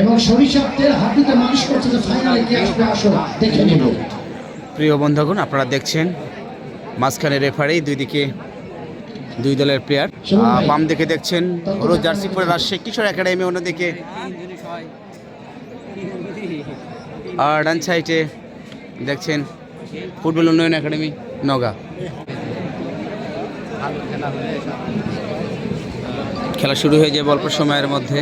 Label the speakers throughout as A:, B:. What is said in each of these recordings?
A: এবং সরিষার তেল হাঁটুতে মালিশ করছে যে ফাইনালে কি আসবে আসো দেখে নেব।
B: প্রিয় বন্ধুগণ আপনারা দেখছেন মাঝখানে রেফারি দুই দিকে দুই দলের প্লেয়ার বাম দিকে দেখছেন হলুদ জার্সি পরে রাজশাহী কিশোর একাডেমি অন্যদিকে আর ডান সাইডে দেখছেন ফুটবল উন্নয়ন একাডেমি নগা। খেলা শুরু হয়ে যায় অল্প সময়ের মধ্যে।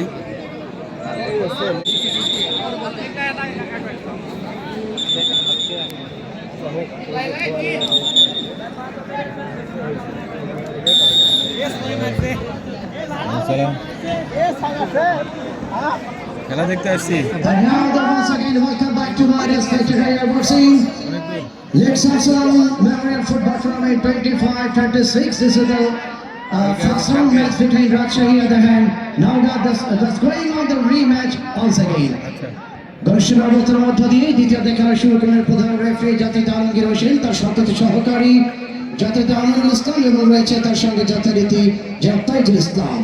A: My stage here boxing. Let's also Memorial Football Tournament 25-26. This is the uh, first round match between Rajshahi and the hand. Now that that's, that's going on the rematch once again. দর্শন অবস্থার মধ্য দিয়ে দ্বিতীয় খেলা শুরু করেন প্রধান referee জাতিতে আলমগীর হোসেন, তার সাথে সহকারী জাতিতে আমিনুল ইসলাম এবং রয়েছে তার সঙ্গে যথারীতি জাতাইজুল ইসলাম।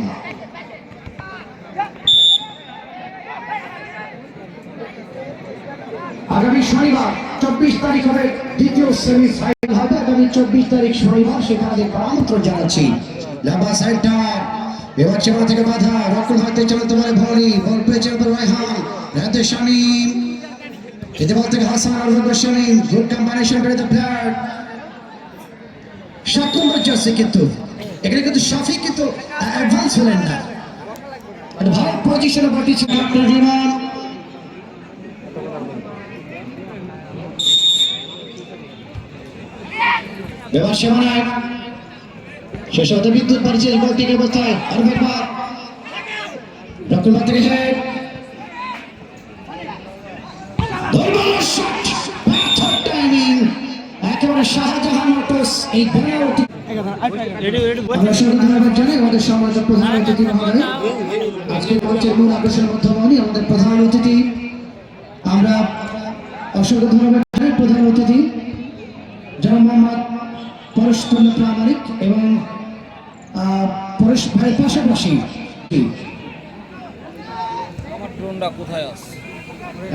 A: আগামী শনিবার, চব্বিশ তারিখ হবে দ্বিতীয় সেমি ফাইনাল হবে। আগামী চব্বিশ তারিখ শনিবার সেখানে আমন্ত্রণ জানাচ্ছি। লম্বা সাইডটা এবার চেপা থেকে বাধা রকম হাতে চালাতে পারে ভলি বল পেয়েছে রায়হান, রাতে শামীম। খেতে বল থেকে হাসান আর হলো শামীম গুড কম্বিনেশন করে দ্য প্লেয়ার নম্বর জার্সি কিন্তু। এখানে কিন্তু শাফি কিন্তু অ্যাডভান্স হলেন না। ভালো পজিশনে পাঠিয়েছে ডক্টর রিমান এবার সেমানায় শেষ হতে বিদ্যুৎ বাড়ছে গোল থেকে অবস্থায় আরও একবার রকমবার থেকে হেড একেবারে শাহজাহান মোটরস এই ধন্যবাদ জানাই আমাদের সমাজের প্রধান আজকের মঞ্চের মূল আকর্ষণ আমাদের প্রধান অতিথি। আমরা অসংখ্য ধন্যবাদ প্রধান অতিথি। জনাব মোহাম্মদ পরশপূর্ণ প্রামাণিক এবং পরশ ভাইয়ের পাশাপাশি।
C: ড্রোনটা কোথায় আছে?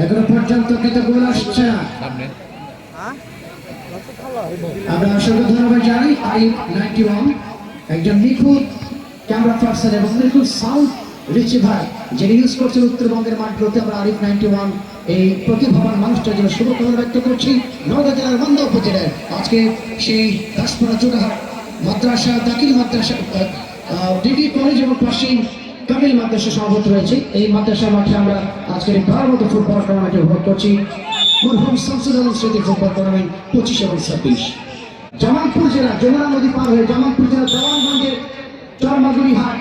A: এখনও পর্যন্ত কিন্তু গোল আসছে? না
C: সামনে
A: আমরা অসংখ্য ধন্যবাদ জানাই। আরিফ নাইনটি ওয়ান একজন নিখুঁত ক্যামেরা পার্সন এবং নিখুঁত সাউন্ড রিসিভার যিনি ইউজ করছেন উত্তরবঙ্গের মাঠগুলোতে আমরা আরিফ নাইনটি ওয়ান এই প্রতিভাবান মানুষটার জন্য শুভকামনা ব্যক্ত করছি। নওগাঁ জেলার বন্ধ উপজেলায় আজকে সেই দাসপাড়া চোখাহাট মাদ্রাসা, দাখিল মাদ্রাসা ডিগ্রি কলেজ এবং পশ্চিম কামিল মাদ্রাসা সভাপতি রয়েছে এই মাদ্রাসা মাঠে আমরা আজকের এই ভারত ফুটবল টুর্নামেন্টে উপভোগ করছি। মরহুম শামসুল আলম স্মৃতি ফুটবল টুর্নামেন্ট পঁচিশ এবং ছাব্বিশ। জামালপুর জেলা যমুনা নদী পার হয়ে জামালপুর জেলা জওয়ানগঞ্জের চরমাগুড়ি হাট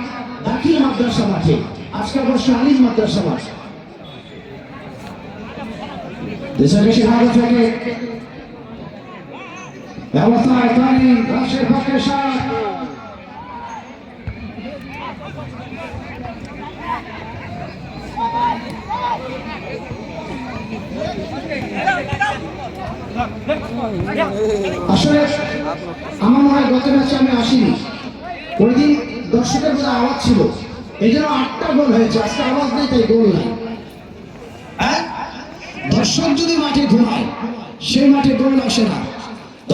A: দাখিল মাদ্রাসা মাঠে। আজকে অবশ্য আলিম মাদ্রাসা মাঠ। দেশের বেশি ভাগ থেকে পক্ষে সাত আসলে আমার মনে হয় গত ম্যাচে আমি আসিনি। ওই দিন দর্শকের বোধ আওয়াজ ছিল। এই জন্য আটটা গোল হয়েছে। আজকে আওয়াজ নেই, তাই গোল নাই। হ্যাঁ? দর্শক যদি মাঠে ঘুমায়, সেই মাঠে গোল আসে না।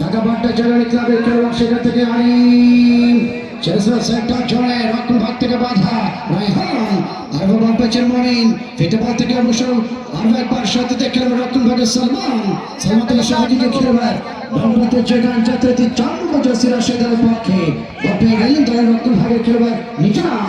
A: ঢাকা জেলারি ক্লাবের খেলোয়াড় সেখান থেকে আনিম চেসরা জড়ে রক্ষণ ভাগ থেকে বাধা রাইহান আর বল পেয়েছেন মমিন ফিটে বল থেকে অবশ্য আরও একবার সাথে খেলোয়াড় রক্ষণ ভাগে সালমান সালমান থেকে সহযোগী খেলোয়াড় বাংলাদেশের যোগান যাত্রাটি চার নম্বর ভাগের খেলোয়াড় নিজাম